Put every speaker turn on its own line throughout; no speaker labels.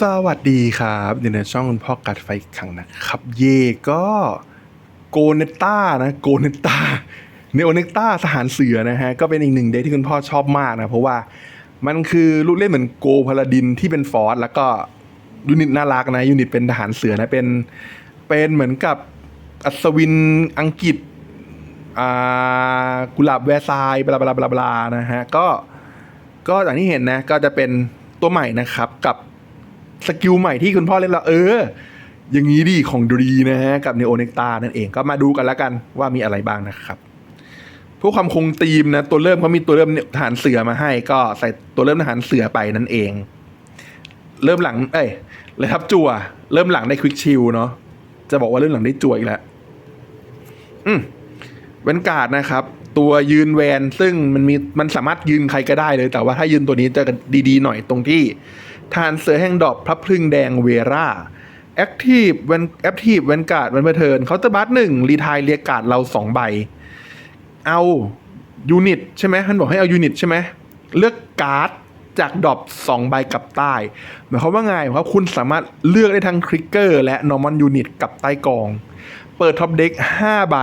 สวัสดีครับอยู่ในช่องคุณพ่อกัดไฟอีกครั้งนะครับ เย่ก็โกเนต้านะโกเนต้าเนโอเนต้าทหารเสือนะฮะ ก็เป็นอีกหนึ่งเด็กที่คุณพ่อชอบมากนะ เพราะว่ามันคือลูกเล่นเหมือนโกพาลาดินที่เป็นฟอร์สแล้วก็ยูนิตน่ารักนะยูนิตเป็นทหารเสือนะเป็นเป็นเหมือนกับอัศวินอังกฤษอ่ากุหลาบแวร์ซายบลาบลาบลาบลานะฮะก็ก็อย่างที่เห็นนะก็จะเป็นตัวใหม่นะครับกับ สกิลใหม่ที่คุณพ่อเล่นแล้วเออ อย่างนี้ดิของดีนะฮะ กับเนโอเนกตานั่นเองก็มาดูกันแล้วกันว่ามีอะไรบ้างนะครับเพื่อความคงธีมนะตัวเริ่มเขามีตัวเริ่มทหารเสือมาให้ ก็ใส่ตัวเริ่มทหารเสือไปนั่นเอง เริ่มหลัง เอ้ยเลยทับจั่วเริ่มหลังได้ควิกชิลเนาะจะบอกว่าเริ่มหลังได้จั่วอีกแล้วอืมเวนการ์ดนะครับ ตัวยืนแวนซึ่งมันมีมันสามารถยืนใครก็ได้เลย แต่ว่าถ้ายืนตัวนี้จะดีๆหน่อยตรงที่ ทานเสือแห่งดอกพระพลึงแดงเวราแอคทีฟเวนแอคทีฟเวนการ์ดเวนเพเทิร์นเขาจะบัตหนึ่งรีทายเรียการ์ดเราสองใบ เอายูนิตใช่ไหมท่านบอกให้เอายูนิตใช่ไหมเลือกการ์ดจากดอปสองใบกลับใต้หมายความว่าไงหมายความว่าคุณสามารถเลือกได้ทั้งคริกเกอร์และนอร์มอนยูนิตกับใต้กอง เปิดท็อปเด็กห้าใบ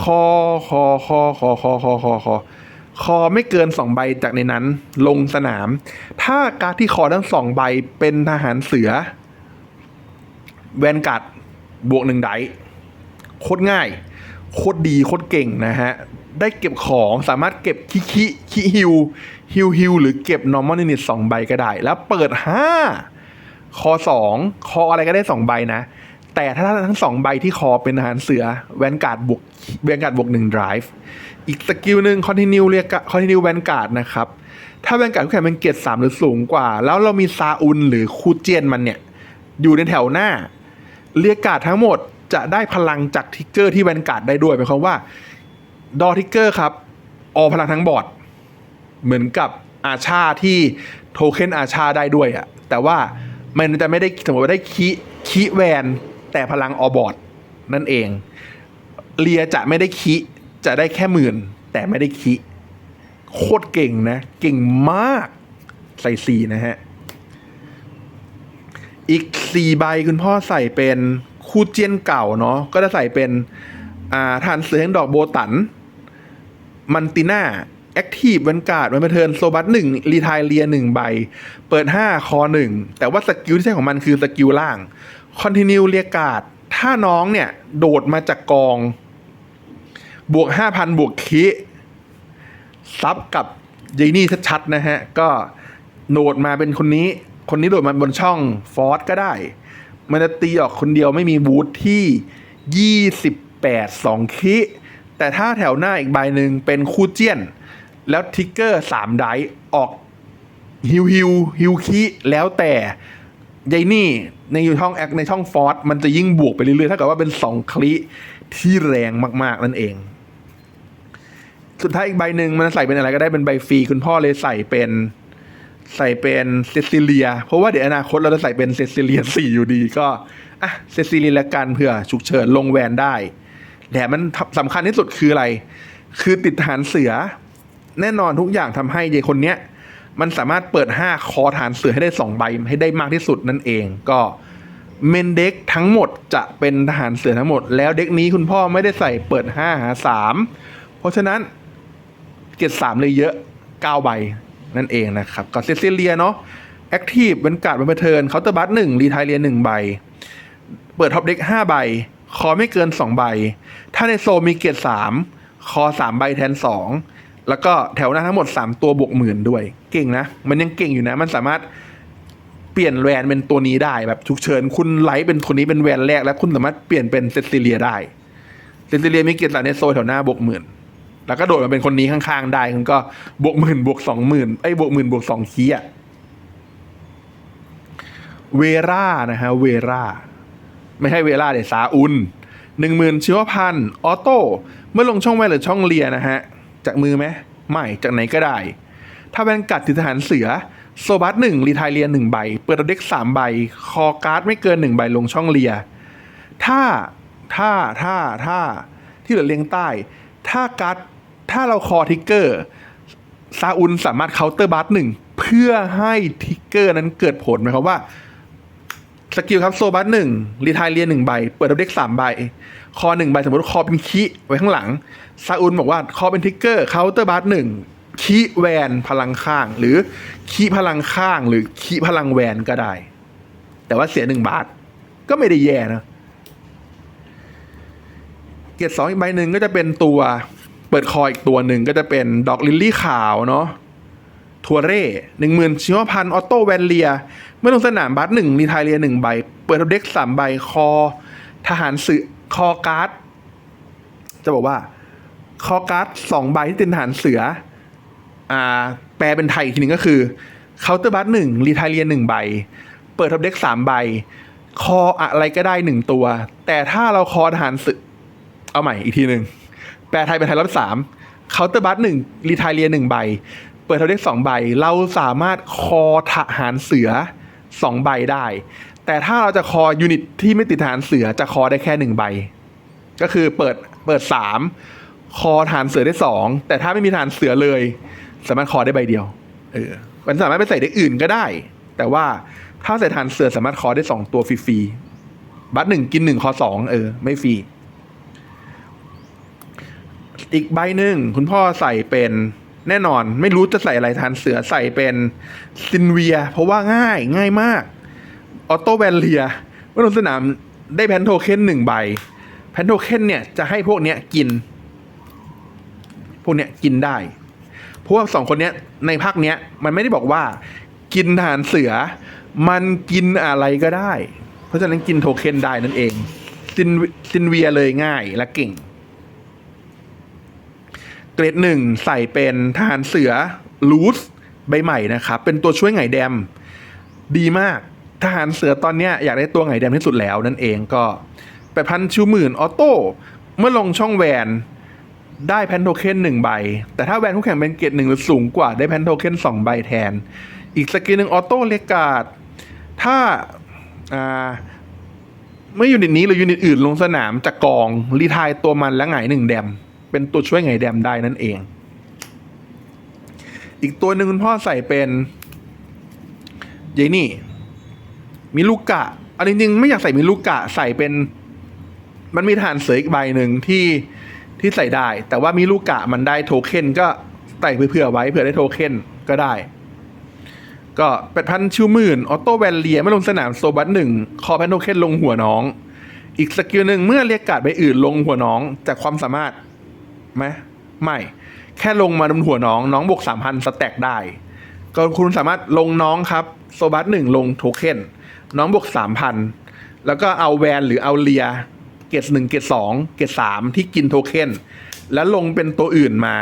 คอคอคอคอคอคอคอคอ คอไม่เกินสองใบจากในนั้น ลงสนาม ถ้าการที่คอทั้งสองใบเป็นทหารเสือ แวนกัดบวกหนึ่งไดโคตรง่าย โคตรดี โคตรเก่งนะฮะ ได้เก็บของสามารถเก็บคิคิคิฮิวฮิวฮิวหรือเก็บนอร์มอล n ิ t สองใบก็ได้ แล้วเปิดห้าคอสองคออะไรก็ได้สองใบนะ แต่ถ้าทั้งสองใบที่คอเป็นทหารเสือ แวนการ์ดบวกแวนการ์ดบวกหนึ่งไดรฟ์ อีกสกิลหนึ่งคอนติเนียเรียกคอนติเนียแวนการ์ดนะครับ ถ้าแวนการ์ดคู่แข่งเป็นเกียรติสามหรือสูงกว่า แล้วเรามีซาอุนหรือคูเจียนมันเนี่ย อยู่ในแถวหน้า เรียกการ์ดทั้งหมดจะได้พลังจากทิกเกอร์ที่แวนการ์ดได้ด้วยหมายความว่า ดอทิกเกอร์ครับออพลังทั้งบอร์ดเหมือนกับอาชาที่โทเค็นอาชาได้ด้วยอะแต่ว่ามันจะไม่ได้สมมติว่าได้คีคีแวนแต่พลังออบอร์ดนั่นเอง เลียจะไม่ได้คี จะได้แค่หมื่นแต่ไม่ได้คีโคตรเก่งนะ เก่งมาก ใส่สีนะฮะ อีกสี่ใบคุณพ่อใส่เป็นคู่เจียนเก่าเนาะก็จะใส่เป็นอ่าทานเสือแห่งดอกโบตัน มันติน่าแอคทีฟเวนการ์ดวันเทิร์นโซบัสหนึ่งรีทายเลียหนึ่งใบ เปิดห้าคอหนึ่งแต่ว่าสกิลที่ใช้ของมันคือสกิลล่างคอนติเนียเรียการ์ดถ้าน้องเนี่ย โดดมาจากกอง บวกห้าพันบวกคิซับกับยายนี่ชัดๆนะฮะ ก็โดดมาเป็นคนนี้ คนนี้โดดมาบนช่องฟอร์สก็ได้ มันจะตีออกคนเดียวไม่มีบูทที่ 28 2คิแต่ถ้าแถวหน้าอีกใบหนึ่งเป็นคู่เจียน แล้วทิกเกอร์3ไดออกฮิวฮิวฮิวคิแล้วแต่ยายนี่ในช่องแอคในช่องฟอร์สมันจะยิ่งบวกไปเรื่อยๆถ้าเกิดว่าเป็น 2คลิที่แรงมากๆนั่นเอง สุดท้ายอีกใบหนึ่งมันใส่เป็นอะไรก็ได้เป็นใบฟรีคุณพ่อเลยใส่เป็นใส่เป็นเซซิเลีย เพราะว่าเดี๋ยวอนาคตเราจะใส่เป็นเซซิเลียสี่อยู่ดีก็อะเซซิเลียละกันเผื่อฉุกเฉินลงแวนได้แต่มันสำคัญที่สุดคืออะไร คือติดฐานเสือ แน่นอนทุกอย่างทำให้เยายคนเนี้ยมันสามารถเปิด 5 คอฐานเสือให้ได้ 2 ใบให้ได้มากที่สุดนั่นเองก็เมนเด็กทั้งหมดจะเป็นทหารเสือทั้งหมด แล้วเด็กนี้คุณพ่อไม่ได้ใส่เปิด5หา3เพราะฉะนั้น เกตสามเลยเยอะเก้าใบนั่นเองนะครับกับเซซิเลียเนาะแอคทีฟเป็นการ์ดเป็นเทิร์นเคาน์เตอร์บัตหนึ่งรีไทเลียหนึ่งใบ เปิดท็อปเด็กห้าใบ คอไม่เกินสองใบ ถ้าในโซมีเกียรติสามคอสามใบแทนสองแล้วก็แถวหน้าทั้งหมดสามตัวบวกหมื่นด้วย เก่งนะ มันยังเก่งอยู่นะ มันสามารถเปลี่ยนแวนเป็นตัวนี้ได้แบบฉุกเฉินคุณไลท์เป็นคนนี้เป็นแวนแรก แล้วคุณสามารถเปลี่ยนเป็นเซซิเลียได้เซซิเลียมีเกียรติสามในโซแถวหน้าบวกหมื่น แล้วก็โดดมาเป็นคนนี้ข้างๆได้คุณก็บวกหมื่นบวกสองหมื่นไอ้บวกหมื่นบวกสองคีอะเวรานะฮะเวราไม่ใช่เวราเดี๋ยวซาอุนหนึ่งหมื่นชีวพันธ์ออโต้เมื่อลงช่องแวนหรือช่องเลียนะฮะ จากมือไหมไม่จากไหนก็ได้ ถ้าแวนกัดติดทหารเสือ โซบัสหนึ่งรีไทายเลียหนึ่งใบ เปิดเอาเด็กสามใบ คอการ์ดไม่เกินหนึ่งใบลงช่องเลีย ถ้าถ้าถ้าถ้าที่เหลือเรียงใต้ ถ้าการ์ด ถ้าเราคอทิกเกอร์ซาอุนสามารถเคาน์เตอร์บัสหนึ่งเพื่อให้ทิกเกอร์นั้นเกิดผลหมายความว่าสกิลครับโซบัสหนึ่งรีทายเรียนหนึ่งใบ เปิดดับเด็กสามใบ คอหนึ่งใบ สมมติคอเป็นคีไว้ข้างหลังซาอุนบอกว่าคอเป็นทิกเกอร์เคาน์เตอร์บัสหนึ่งคีแวนพลังข้าง หรือคีพลังข้างหรือคีพลังแวนก็ได้ แต่ว่าเสียหนึ่งบาท ก็ไม่ได้แย่นะ เกียรติสองอีกใบหนึ่งก็จะเป็นตัว เปิดคออีกตัวหนึ่งก็จะเป็นดอกลิลลี่ขาวเนาะทัวเร่หนึ่งหมื่นชิวพันออโต้แวนเลีย เมื่อลงสนามบัสหนึ่งรีไทายเรียหนึ่งใบ เปิดทับเด็กสามใบคอ ทหารสื่อคอการ์ด จะบอกว่า คอการ์ดสองใบที่เป็นทหารเสือ อ่า แปลเป็นไทยอีกทีหนึ่งก็คือเคาน์เตอร์บัสหนึ่งรีไทายเรียหนึ่งใบ เปิดทับเด็กสามใบ คออะไรก็ได้หนึ่งตัว แต่ถ้าเราคอทหารศึกเอาใหม่อีกทีหนึ่ง แปลไทยเป็นไทยรอบสามเคาน์เตอร์บัสหนึ่งรีไทยเรียหนึ่งใบ เปิดเทับเด็กสองใบ เราสามารถคอทหารเสือสองใบได้ แต่ถ้าเราจะคอยูนิตที่ไม่ติดทหารเสือจะคอได้แค่หนึ่งใบ ก็คือเปิดเปิดสามคอฐานเสือได้สองแต่ถ้าไม่มีฐานเสือเลย สามารถคอได้ใบเดียว เออมันสามารถไปใส่ได้อื่นก็ได้ แต่ว่าถ้าใส่ฐานเสือสามารถคอได้สองตัวฟรีๆบัตรหนึ่งกินหนึ่งคอสองเออ ไม่ฟรี อีกใบหนึ่งคุณพ่อใส่เป็นแน่นอน ไม่รู้จะใส่อะไรฐานเสือใส่เป็นซินเวีย เพราะว่าง่ายง่ายมาก ออโต้แวนเลียเมื่อลงสนามได้แพนโทเค็นหนึ่งใบ แพนโทเค็นเนี่ยจะให้พวกเนี้ยกิน พวกเนี้ยกินได้ เพราะว่าสองคนเนี้ยในภาคเนี้ยมันไม่ได้บอกว่ากินทหารเสือ มันกินอะไรก็ได้ เพราะฉะนั้นกินโทเค็นได้นั่นเองซินซินเวียเลยง่ายและเก่ง เกรดหนึ่งใส่เป็นทหารเสือลูสใบใหม่นะครับ เป็นตัวช่วยไงแดม ดีมากทหารเสือตอนนี้อยากได้ตัวไงแดมที่สุดแล้วนั่นเองก็แปดพันชิวหมื่นออโต้เมื่อลงช่องแวนได้แพนโทเค็นหนึ่งใบ แต่ถ้าแวนคู่แข่งเป็นเกรดหนึ่งหรือสูงกว่าได้แพนโทเค็นสองใบแทน อีกสกิลหนึ่งออโต้เลกาดถ้าอ่าเมื่อยูนิตนี้หรือยูนิตอื่นลงสนามจากกองรีไทายตัวมันและไงหนึ่งแดม เป็นตัวช่วยไงแดมได้นั่นเอง อีกตัวหนึ่งคุณพ่อใส่เป็นเยนี่ มิลูกะ อันจริงๆไม่อยากใส่มิลูกะใส่เป็น มันมีฐานเสืออีกใบหนึ่งที่ที่ใส่ได้ แต่ว่ามิลูกะมันได้โทเค็นก็ใส่เผื่อไว้เผื่อได้โทเค็นก็ได้ ก็แปดพันชิวหมื่นออโต้แวนเลียไม่ลงสนามโซบัสหนึ่งคอแพนโทเค็นลงหัวน้อง อีกสกิลหนึ่งเมื่อเรียกการ์ดใบอื่นลงหัวน้องจากความสามารถ ไหมไม่ แค่ลงมาบนหัวน้องน้องบวกสามพันสแต็กได้ ก็คุณสามารถลงน้องครับโซบัสหนึ่งลงโทเค็นน้องบวกสามพันแล้วก็เอาแวนหรือเอาเลีย เกตหนึ่งเกตสองเกตสามที่กินโทเค็นแล้วลงเป็นตัวอื่นมา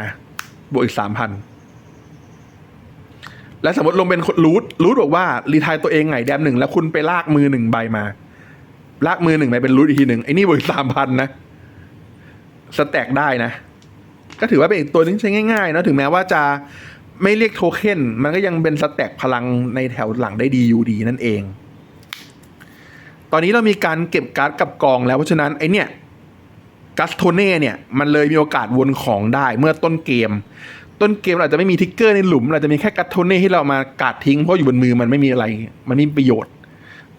บวกอีกสามพันและสมมติลงเป็นรูทรูทบอกว่ารีไทายตัวเองไงแดมหนึ่งแล้วคุณไปลากมือหนึ่งใบมา ลากมือหนึ่งใบเป็นรูทอีกทีหนึ่งไอ้นี่บวกสามพันนะ สแต็กได้นะ ก็ถือว่าเป็นอีกตัวนึงใช้ง่ายๆเนอะถึงแม้ว่าจะไม่เรียกโทเค็นมันก็ยังเป็นสแต็กพลังในแถวหลังได้ดีอยู่ดีนั่นเอง ตอนนี้เรามีการเก็บการ์ดกับกองแล้วเพราะฉะนั้นไอเนี่ยกัสโทเน่เนี่ยมันเลยมีโอกาสวนของได้เมื่อต้นเกม ต้นเกมเราอาจจะไม่มีทิกเกอร์ในหลุมเราอาจจะมีแค่กัสโทเน่ที่เรามากัดทิ้งเพราะอยู่บนมือมันไม่มีอะไร มันไม่มีประโยชน์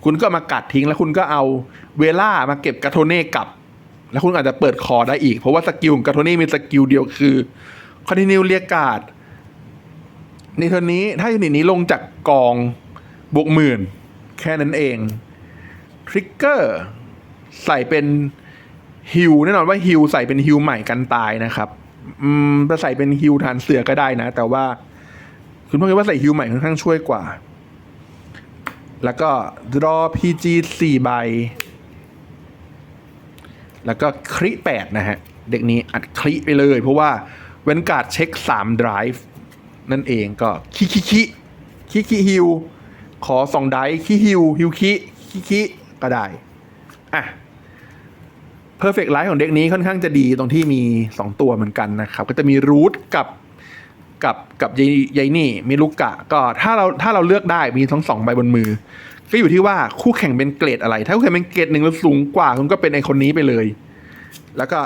คุณก็มากัดทิ้งแล้วคุณก็เอาเวล่ามาเก็บกัสโทเน่กลับ แล้วคุณอาจจะเปิดคอได้อีก เพราะว่าสกิลของกัสโทเน่มีสกิลเดียวคือคอนติเนียเรียกการ์ดในเทอนนี้ถ้ายูนิตนี้ลงจากกองบวกหมื่น แค่นั้นเองทริกเกอร์ใส่เป็นฮิวแน่นอนว่าฮิวใส่เป็นฮิวใหม่กันตายนะครับอืมจะใส่เป็นฮิวทานเสือก็ได้นะ แต่ว่า คุณพ่อคิดว่าใส่ฮิวใหม่ค่อนข้างช่วยกว่า แล้วก็รอพีจีสี่ใบ แล้วก็คริแปดนะฮะ เด็กนี้อัดคริไปเลย เพราะว่าเวนการ์ดเช็คสามไดรฟ์นั่นเองก็คิคิคิคิคิฮิวขอสองไดร์คิฮิวฮิวคิคิคิก็ได้ อะ Perfect Life ของเด็กนี้ค่อนข้างจะดีตรงที่มี 2 ตัวเหมือนกันนะครับ ก็จะมีรูทกับกับกับยายยายนี่ มีลูกกะ ก็ถ้าเราถ้าเราเลือกได้มีทั้งสองใบบนมือ ก็อยู่ที่ว่าคู่แข่งเป็นเกรดอะไร ถ้าคู่แข่งเป็นเกรดหนึ่งแล้วสูงกว่าคุณก็เป็นไอคนนี้ไปเลย แล้วก็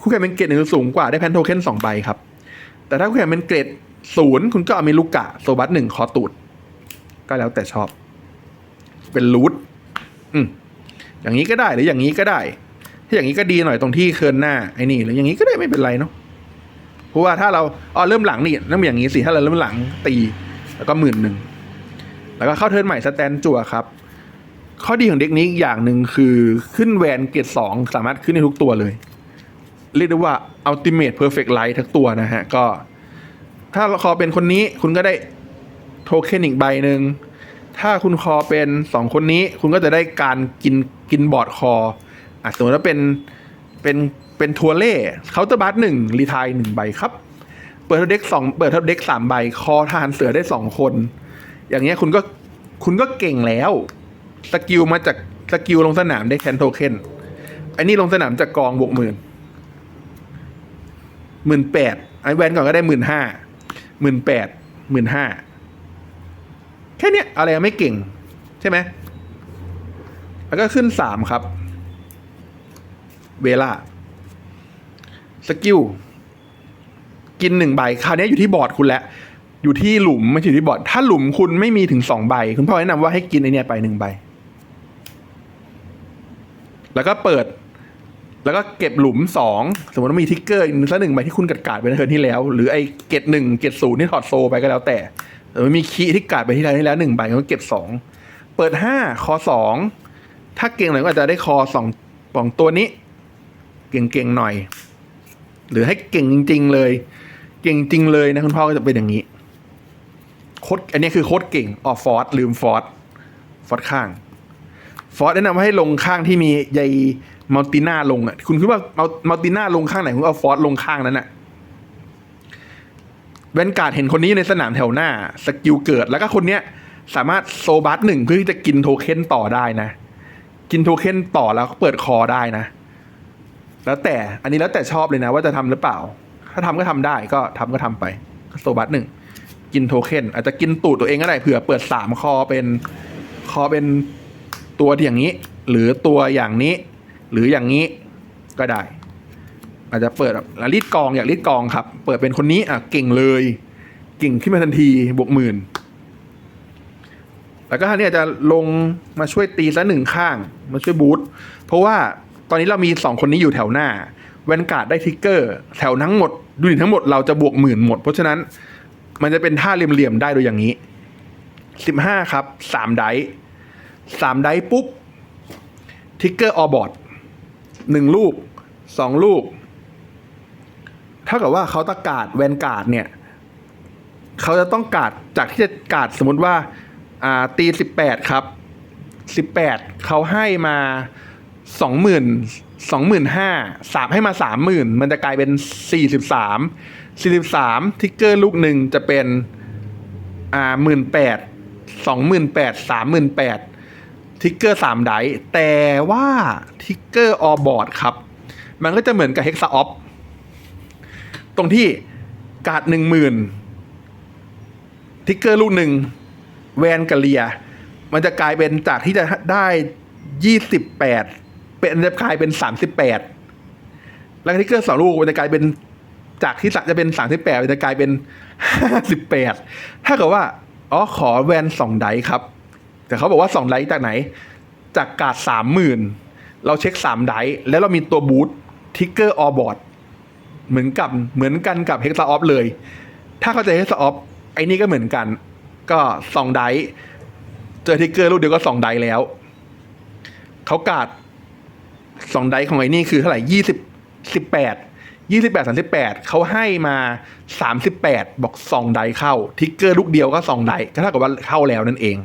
คู่แข่งเป็นเกรดหนึ่งสูงกว่าได้แพนโทเค็นสองใบครับ แต่ถ้าคู่แข่งเป็นเกรดศูนย์คุณก็เอามีลูกกะโซบัสหนึ่งคอตูด ก็แล้วแต่ชอบ เป็นรูทอืมอย่างนี้ก็ได้หรืออย่างนี้ก็ได้ ถ้าอย่างนี้ก็ดีหน่อยตรงที่เคิร์นหน้าไอ้นี่หรืออย่างนี้ก็ได้ไม่เป็นไรเนาะเพราะว่าถ้าเราอ๋อเริ่มหลังนี่เริ่มอย่างนี้สิถ้าเราเริ่มหลังตี แล้วก็หมื่นหนึ่ง แล้วก็เข้าเทิร์นใหม่สแตนจั่วครับ ข้อดีของเด็กนี้อีกอย่างหนึ่งคือขึ้นแวนเกรดสองสามารถขึ้นได้ทุกตัวเลย เรียกได้ว่า ultimate perfect light ทั้งตัวนะฮะ ก็ ถ้าคอเป็นคนนี้คุณก็ได้โทเค็นอีกใบหนึ่งถ้าคุณคอเป็นสองคนนี้ คุณก็จะได้การกินกินบอร์ดคออะสมมติว่าเป็นเป็นเป็นทัวเล่เคาน์เตอร์บัสหนึ่งรีทายหนึ่งใบครับ เปิดเทาเด็กสองเปิดเทาเด็กสามใบ คอทหารเสือได้สองคน อย่างเงี้ยคุณก็คุณก็เก่งแล้วสกิลมาจากสกิลลงสนามได้แคนโทเค็นไอ้นี่ลงสนามจากกองบวกหมื่นหมื่นแปดไอ้แวนก่อนก็ได้หมื่นห้าหมื่นแปดหมื่นห้าแค่เนี้ยอะไรไม่เก่ง ใช่ไหมแล้วก็ขึ้นสามครับ เวลาสกิลกินหนึ่งใบคราวนี้อยู่ที่บอร์ดคุณแล้ว อยู่ที่หลุมไม่ใช่ที่บอร์ดถ้าหลุมคุณไม่มีถึงสองใบ คุณพ่อแนะนำว่าให้กินไอเนี่ยไปหนึ่งใบ แล้วก็เปิด แล้วก็เก็บหลุมสองสมมติว่ามีทิกเกอร์อีกสักหนึ่งใบที่คุณกัดกาดไปในเทิร์นที่แล้ว หรือไอเกตหนึ่งเกตศูนย์ที่ถอดโซไปก็แล้วแต่หรือมีคีย์ที่กาดไปที่เทิร์นที่แล้วหนึ่งใบก็เก็บสองเปิดห้าคอสองถ้าเก่งหน่อยก็อาจจะได้คอสองสองตัวนี้ เก่งๆหน่อย หรือให้เก่งจริง ๆ เลย เก่งจริงเลยนะคุณพ่อก็จะเป็นอย่างนี้ โคตรอันนี้คือโคตรเก่งออฟฟอร์ดลืมฟอร์ดฟอร์ดข้าง ฟอร์ดแนะนำให้ลงข้างที่มีใยมัลติน่าลงอะคุณคิดว่าเอามัลติน่าลงข้างไหนคุณเอาฟอร์ดลงข้างนั้นอะแวนการ์ดเห็นคนนี้ในสนามแถวหน้า สกิลเกิดแล้วก็คนเนี้ยสามารถโซบัสหนึ่งเพื่อที่จะกินโทเค็นต่อได้นะ กินโทเค็นต่อแล้วก็เปิดคอได้นะ แล้วแต่อันนี้แล้วแต่ชอบเลยนะ ว่าจะทำหรือเปล่า ถ้าทำก็ทำได้ก็ทำก็ทำไปโซบัสหนึ่ง กินโทเค็นอาจจะกินตูดตัวเองก็ได้เผื่อเปิดสามคอเป็นคอเป็นตัวอย่างนี้ หรือตัวอย่างนี้ หรืออย่างนี้ก็ได้ อาจจะเปิดแบบล้วรีดกองอยากรีดกองครับ เปิดเป็นคนนี้อะเก่งเลยเก่งขึ้นมาทันทีบวกหมื่นแล้วก็ท่านนี้อาจจะลงมาช่วยตีซะหนึ่งข้างมาช่วยบูทเพราะว่าตอนนี้เรามีสองคนนี้อยู่แถวหน้าแวนการ์ดได้ทริกเกอร์ แถวทั้งหมดดูดิทั้งหมดเราจะบวกหมื่นหมด เพราะฉะนั้น มันจะเป็นท่าเหลี่ยมๆได้โดยอย่างนี้สิบห้าครับสามไดสามไดปุ๊บทิกเกอร์ออบอร์ดหนึ่งลูกสองลูก เท่ากับว่าเขาตะกาดแวนการ์ดเนี่ยเขาจะต้องการ์ดจากที่จะการ์ดสมมติว่าอ่าตีสิบแปดครับสิบแปดเขาให้มาสองหมื่นสองหมื่นห้าสามให้มาสามหมื่นมันจะกลายเป็นสี่สิบสาม สี่สิบสามทิกเกอร์ลูกหนึ่งจะเป็นอ่าหมื่นแปดสองหมื่นแปดสามหมื่นแปดทิกเกอร์สามไดแต่ว่าทิกเกอร์ออบอร์ดครับ มันก็จะเหมือนกับเฮกซาออฟตรงที่การ์ดหนึ่งหมื่นทิกเกอร์ลูกหนึ่งแวนกับเลีย มันจะกลายเป็นจากที่จะได้ยี่สิบแปดเป็นจะกลายเป็นสามสิบแปดแล้วทิกเกอร์สองลูกมันจะกลายเป็น จากที่จะเป็นสามสิบแปดจะกลายเป็นห้าสิบแปดถ้าเกิดว่าอ๋อขอแวนสองไดครับ แต่เขาบอกว่าสองไดจากไหน จากกาดสามหมื่นเราเช็คสามไดแล้วเรามีตัวบูททิกเกอร์ออบอร์ดเหมือนกับเหมือนกันกับเฮกซาออฟเลย ถ้าเข้าใจเฮกซาออฟไอ้นี่ก็เหมือนกัน ก็สองไดเจอทิกเกอร์ลูกเดียวก็สองไดแล้วเขากาดสองไดของไอ้นี่คือเท่าไหร่ยี่สิบสิบแปด ยี่สิบแปดสามสิบแปดเขาให้มาสามสิบแปดบอกสองไดเข้า ทิกเกอร์ลูกเดียวก็สองไดก็เท่ากับว่าเข้าแล้วนั่นเอง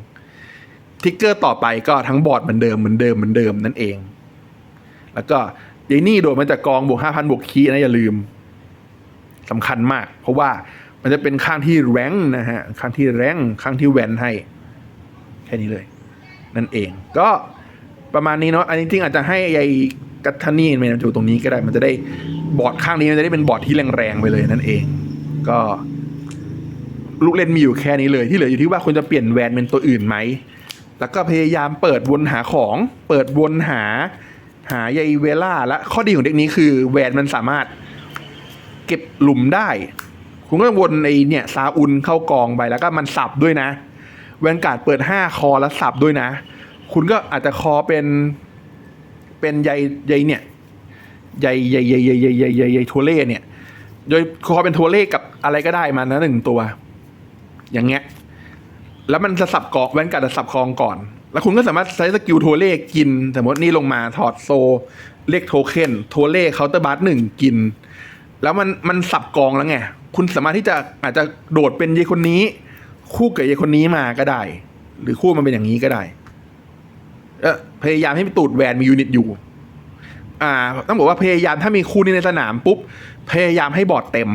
ทิกเกอร์ต่อไปก็ทั้งบอร์ดเหมือนเดิมเหมือนเดิมเหมือนเดิมนั่นเอง แล้วก็ยายนี่โดดมาจากกองบวกห้าพันบวกคีนะอย่าลืมสำคัญมาก เพราะว่ามันจะเป็นข้างที่แรงนะฮะข้างที่แรงข้างที่แวนให้ แค่นี้เลย นั่นเอง ก็ประมาณนี้เนาะอันนี้จริงอาจจะให้ยายกัตทานี่มาอยู่ตรงนี้ก็ได้มันจะได้ บอร์ดข้างนี้มันจะได้เป็นบอร์ดที่แรงๆไปเลยนั่นเอง ก็ลูกเล่นมีอยู่แค่นี้เลย ที่เหลืออยู่ที่ว่าคุณจะเปลี่ยนแวนเป็นตัวอื่นไหม แล้วก็พยายามเปิดวนหาของ เปิดวนหา หายายเวล่าและข้อดีของเด็กนี้คือแวนมันสามารถเก็บหลุมได้ คุณก็วนไอเนี่ยซาอุนเข้ากองไปแล้วก็มันสับด้วยนะ แวนการ์ดเปิดห้าคอแล้วสับด้วยนะ คุณก็อาจจะคอเป็นเป็นใยใยเนี่ย ใยใยใยใยใยใยใยใยทัวเล่เนี่ย โดยคอเป็นทัวเล่กับอะไรก็ได้มานะหนึ่งตัว อย่างเงี้ย แล้วมันจะสับกอกแว่นกัดจะสับคลองก่อน แล้วคุณก็สามารถใช้สกิลทัวเล่กิน สมมตินี่ลงมาถอดโซ เลขโทเค็นทัวเล่เคาน์เตอร์บัสหนึ่งกิน แล้วมันมันสับกองแล้วไง คุณสามารถที่จะอาจจะโดดเป็นเยคนนี้ คู่กับเยคนนี้มาก็ได้ หรือคู่มันเป็นอย่างนี้ก็ได้ เออพยายามให้มีตูดแวนมียูนิตอยู่ อ่าต้องบอกว่าพยายามถ้ามีคู่นี้ในสนามปุ๊บพยายามให้บอร์ดเต็ม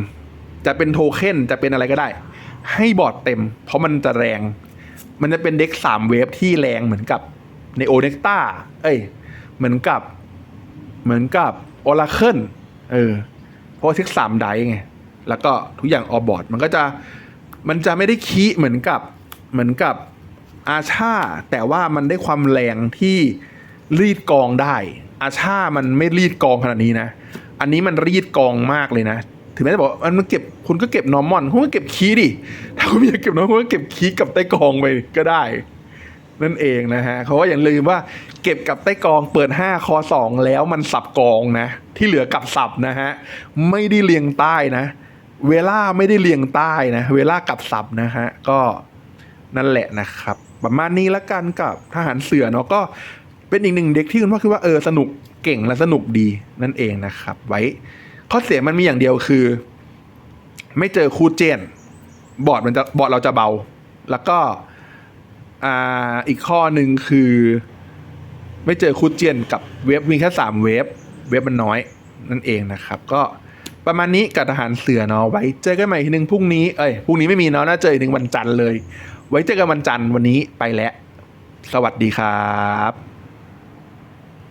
จะเป็นโทเค็นจะเป็นอะไรก็ได้ ให้บอร์ดเต็ม เพราะมันจะแรง มันจะเป็นเด็กสามเวฟที่แรงเหมือนกับในโอเน็กต้าเอ้ย เหมือนกับ เหมือนกับออราเคิลเออเพราะเทคสามไดไง แล้วก็ทุกอย่างออบอร์ดมันก็จะมันจะไม่ได้คีเหมือนกับเหมือนกับอาชาแต่ว่ามันได้ความแรงที่ รีดกองได้ อาชามันไม่รีดกองขนาดนี้นะ อันนี้มันรีดกองมากเลยนะ ถึงแม้จะบอกมันเก็บคุณก็เก็บนอร์มอนคุณก็เก็บคีดิ ถ้าคุณอยากเก็บนอร์มอนคุณก็เก็บคีกับใต้กองไปก็ได้ นั่นเองนะฮะเขาว่าอย่าลืมว่าเก็บกับใต้กองเปิด 5 คอ 2 แล้วมันสับกองนะ ที่เหลือกับสับนะฮะ ไม่ได้เรียงใต้นะ เวลาไม่ได้เรียงใต้นะ เวลากับสับนะฮะ ก็นั่นแหละนะครับ ประมาณนี้ละกันกับทหารเสือเนาะก็ เป็นอีกหนึ่งเด็กที่คุณพ่อคิดว่าเออสนุกเก่งและสนุกดีนั่นเองนะครับ ไว้ ข้อเสียมันมีอย่างเดียวคือ ไม่เจอคู่เจน บอร์ดมันจะบอร์ดเราจะเบา แล้วก็อ่าอีกข้อหนึ่งคือ ไม่เจอคูเจนกับเว็บมีแค่สามเว็บเว็บมันน้อยนั่นเองนะครับ ก็ประมาณนี้กับทหารเสือเนาะไว้เจอกันใหม่ทีหนึ่งพรุ่งนี้เอ้ยพรุ่งนี้ไม่มีเนาะน่าเจออีกหนึ่งวันจันทร์เลย ไว้เจอกันวันจันทร์วันนี้ไปแล้ว สวัสดีครับ